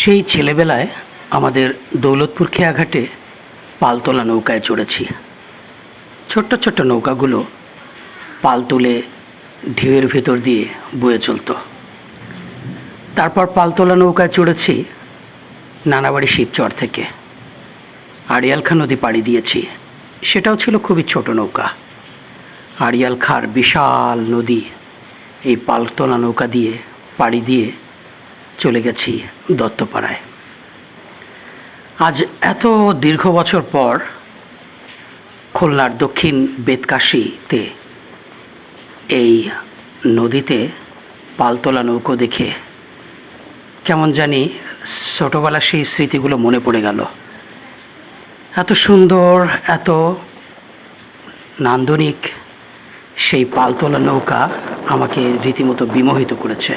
সেই ছেলেবেলায় আমাদের দৌলতপুর খেয়াঘাটে পালতোলা নৌকায় চড়েছি। ছোট্ট ছোট্ট নৌকাগুলো পাল তুলে ঢেউয়ের ভেতর দিয়ে বয়ে চলতো। তারপর পালতোলা নৌকায় চড়েছি নানাবাড়ি শিবচর থেকে। আড়িয়ালখা নদী পাড়ি দিয়েছি। সেটাও ছিল খুবই ছোট নৌকা। আড়িয়ালখার বিশাল নদী এই পালতোলা নৌকা দিয়ে পাড়ি দিয়ে চলে গেছি দত্তপাড়ায়। আজ এত দীর্ঘ বছর পর খুলনার দক্ষিণ বেতকাশিতে এই নদীতে পালতোলা নৌকো দেখে কেমন জানি ছোটোবেলার সেই স্মৃতিগুলো মনে পড়ে গেল। এত সুন্দর, এত নান্দনিক সেই পালতোলা নৌকা আমাকে রীতিমতো বিমোহিত করেছে।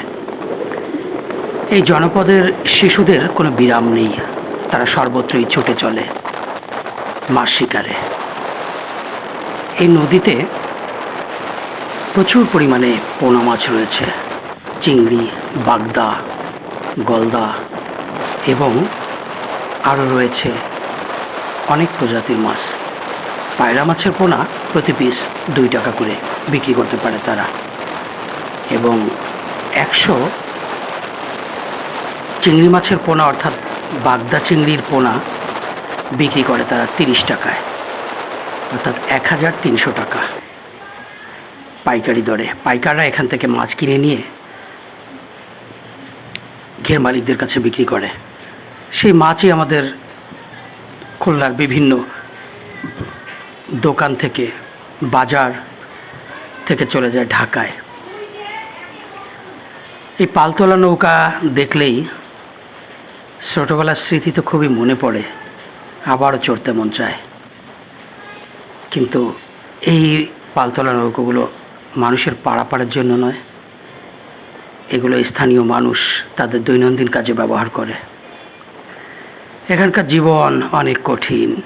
এই জনপদের শিশুদের কোনো বিরাম নেই। তারা সর্বত্রই ছুটে চলে মাছ শিকারে। এই নদীতে প্রচুর পরিমাণে পোনা মাছ রয়েছে, চিংড়ি, বাগদা, গলদা এবং আরও রয়েছে অনেক প্রজাতির মাছ। পায়রা মাছের পোনা প্রতি পিস দুই টাকা করে বিক্রি করতে পারে তারা। এবং একশো চিংড়ি মাছের পোনা, অর্থাৎ বাগদা চিংড়ির পোনা, বিক্রি করে তারা তিরিশ টাকায়। অর্থাৎ এক হাজার তিনশো টাকা। পাইকারি দরে। পাইকাররা এখান থেকে মাছ কিনে নিয়ে ঘের মালিকদের কাছে বিক্রি করে। সেই মাছই আমাদের খুলনার বিভিন্ন দোকান থেকে, বাজার থেকে চলে যায় ঢাকায়। এই পালতোলা নৌকা দেখলেই ছোটোবেলার স্মৃতি তো খুবই মনে পড়ে। আবারও চড়তে মন চায়। কিন্তু এই পালতোলা নৌকোগুলো মানুষের পাড়াপাড়ের জন্য নয়। এগুলো স্থানীয় মানুষ তাদের দৈনন্দিন কাজে ব্যবহার করে। এখানকার জীবন অনেক কঠিন।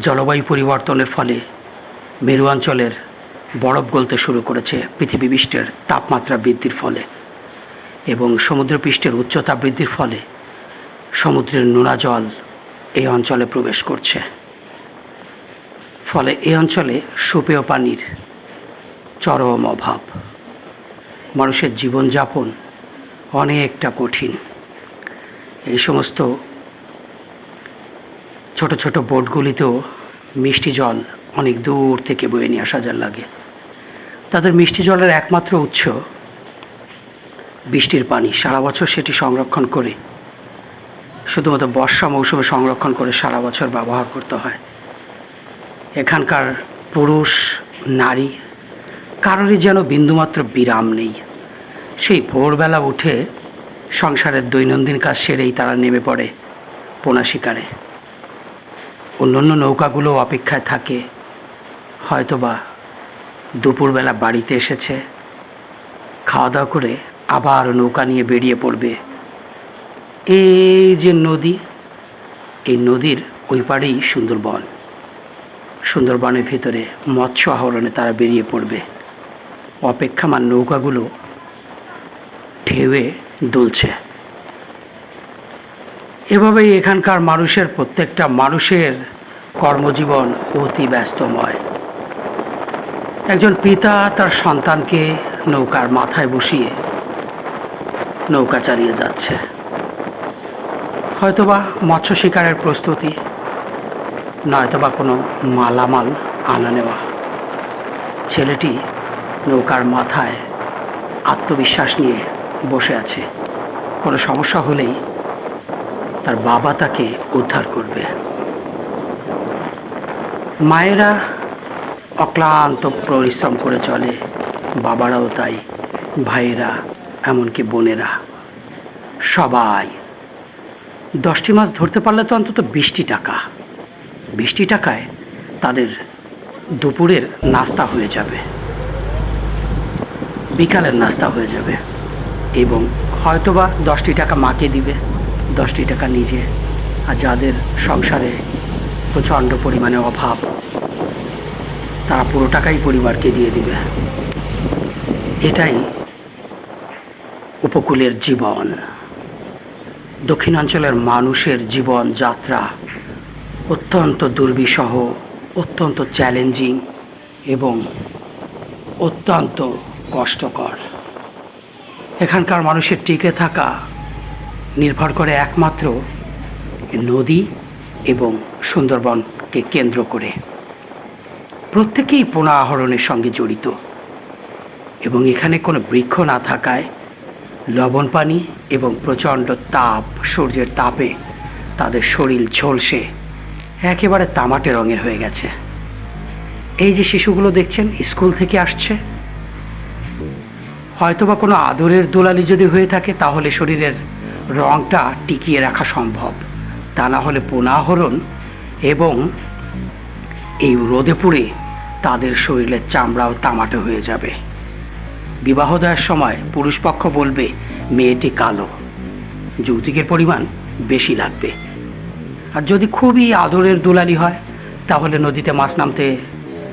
জলবায়ু পরিবর্তনের ফলে মেরু অঞ্চলের বরফ গলতে শুরু করেছে পৃথিবী পৃষ্ঠের তাপমাত্রা বৃদ্ধির ফলে এবং সমুদ্রপৃষ্ঠের উচ্চতা বৃদ্ধির ফলে সমুদ্রের নোনা জল এই অঞ্চলে প্রবেশ করছে। ফলে এই অঞ্চলে সুপেয় পানির চরম অভাব। মানুষের জীবনযাপন অনেকটা কঠিন। এই সমস্ত ছোট ছোট বোটগুলিতেও মিষ্টি জল অনেক দূর থেকে বয়ে নিয়ে আসা যার লাগে। তাদের মিষ্টি জলের একমাত্র উৎস বৃষ্টির পানি। সারা বছর সেটি সংরক্ষণ করে শুধুমাত্র বর্ষা মৌসুমে সংরক্ষণ করে সারা বছর ব্যবহার করতে হয়। এখানকার পুরুষ, নারী, কারোরই যেন বিন্দুমাত্র বিরাম নেই। সেই ভোরবেলা উঠে সংসারের দৈনন্দিন কাজ সেরেই তারা নেমে পড়ে পোনা শিকারে। অন্যান্য নৌকাগুলো অপেক্ষায় থাকে। হয়তোবা দুপুরবেলা বাড়িতে এসেছে। খাওয়া দাওয়া করে আবার নৌকা নিয়ে বেরিয়ে পড়বে। এই যে নদী, এই নদীর ওই পাড়েই সুন্দরবন। সুন্দরবনের ভিতরে মৎস্য আহরণে তারা বেরিয়ে পড়বে। অপেক্ষামান নৌকাগুলো ঢেউয়ে দুলছে। এভাবেই এখানকার মানুষের প্রত্যেকটা মানুষের কর্মজীবন অতি ব্যস্তময়। একজন পিতা তার সন্তানকে নৌকার মাথায় বসিয়ে নৌকা চালিয়ে যাচ্ছে। হয়তোবা মৎস্য শিকারের প্রস্তুতি, নয়তোবা কোনো মালামাল আনা নেওয়া। ছেলেটি নৌকার মাথায় আত্মবিশ্বাস নিয়ে বসে আছে। কোনো সমস্যা হলেই তার বাবা তাকে উদ্ধার করবে। মায়েরা অক্লান্ত পরিশ্রম করে চলে, বাবারাও তাই, ভাইয়েরা, এমনকি বোনেরা। সবাই দশটি মাছ ধরতে পারলে তো অন্তত বিশটি টাকা। বিশটি টাকায় তাদের দুপুরের নাস্তা হয়ে যাবে। বিকালের নাস্তা হয়ে যাবে। এবং হয়তোবা দশটি টাকা মাকে দিবে, দশটি টাকা নিজে। আর যাদের সংসারে প্রচণ্ড পরিমাণে অভাব, তারা পুরো টাকাই পরিবারকে দিয়ে দিবে। এটাই উপকূলের জীবন। দক্ষিণাঞ্চলের মানুষের জীবন যাত্রা অত্যন্ত দুর্বিষহ, অত্যন্ত চ্যালেঞ্জিং এবং অত্যন্ত কষ্টকর। এখানকার মানুষের টিকে থাকা নির্ভর করে একমাত্র নদী এবং সুন্দরবনকে কেন্দ্র করে। প্রত্যেকেই পোনা আহরণের সঙ্গে জড়িত এবং এখানে কোনো বৃক্ষ না থাকায় লবণ পানি এবং প্রচণ্ড তাপ, সূর্যের তাপে তাদের শরীর ঝলসে, একেবারে তামাটে রঙের হয়ে গেছে। এই যে শিশুগুলো দেখছেন, স্কুল থেকে আসছে। হয়তোবা কোনো আদরের দোলালি যদি হয়ে থাকে, তাহলে শরীরের রঙটা টিকিয়ে রাখা সম্ভব। তা না হলে পোনাহরণ এবং এই রোদে পুড়ে তাদের শরীরের চামড়াও তামাটে হয়ে যাবে। বিবাহ দেওয়ার সময় পুরুষ পক্ষ বলবে, মেয়েটি কালো। যৌতুকের পরিমাণ বেশি লাগবে। আর যদি খুবই আদরের দুলালি হয়, তাহলে নদীতে মাছ নামতে,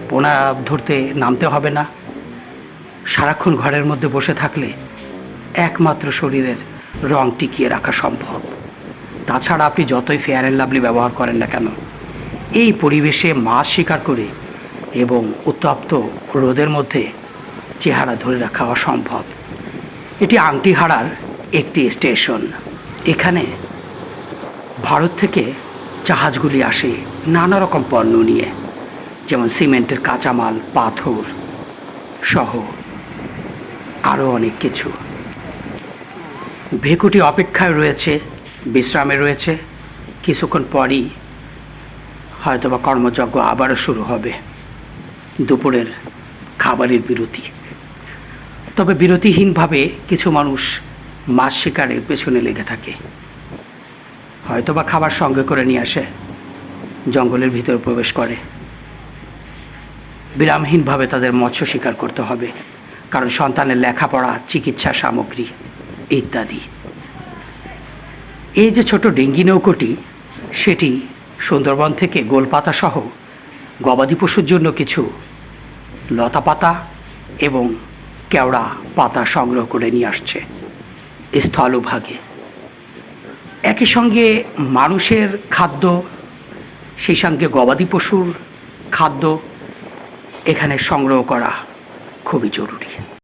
পোনা ধরতে নামতে হবে না। সারাক্ষণ ঘরের মধ্যে বসে থাকলে একমাত্র শরীরের রং টিকিয়ে রাখা সম্ভব। তাছাড়া আপনি যতই ফেয়ার অ্যান্ড লাভলি ব্যবহার করেন না কেন, এই পরিবেশে মাছ শিকার করে এবং উত্তপ্ত রোদের মধ্যে চেহারা ধরে রাখা অসম্ভব। এটি আংটিহারার একটি স্টেশন। এখানে ভারত থেকে জাহাজগুলি আসে নানা রকম পণ্য নিয়ে, যেমন সিমেন্টের কাঁচামাল, পাথর সহ আরও অনেক কিছু। ভেকুটি অপেক্ষায় রয়েছে, বিশ্রামে রয়েছে। কিছুক্ষণ পরই হয়তোবা কর্মযজ্ঞ আবারও শুরু হবে। দুপুরের খাবারের বিরতি। তবে বিরতিহীনভাবে কিছু মানুষ মাছ শিকারের পেছনে লেগে থাকে। হয়তোবা খাবার সঙ্গে করে নিয়ে আসে, জঙ্গলের ভিতরে প্রবেশ করে। বিরামহীনভাবে তাদের মৎস্য শিকার করতে হবে, কারণ সন্তানের লেখাপড়া, চিকিৎসা সামগ্রী ইত্যাদি। এই যে ছোট ডেঙ্গি নৌকোটি, সেটি সুন্দরবন থেকে গোলপাতা সহ গবাদি পশুর জন্য কিছু লতা পাতা এবং কেওড়া পাতা সংগ্রহ করে নিয়ে আসছে স্থলভাগে। একই সঙ্গে মানুষের খাদ্য, সেই সঙ্গে গবাদি পশুর খাদ্য এখানে সংগ্রহ করা খুবই জরুরি।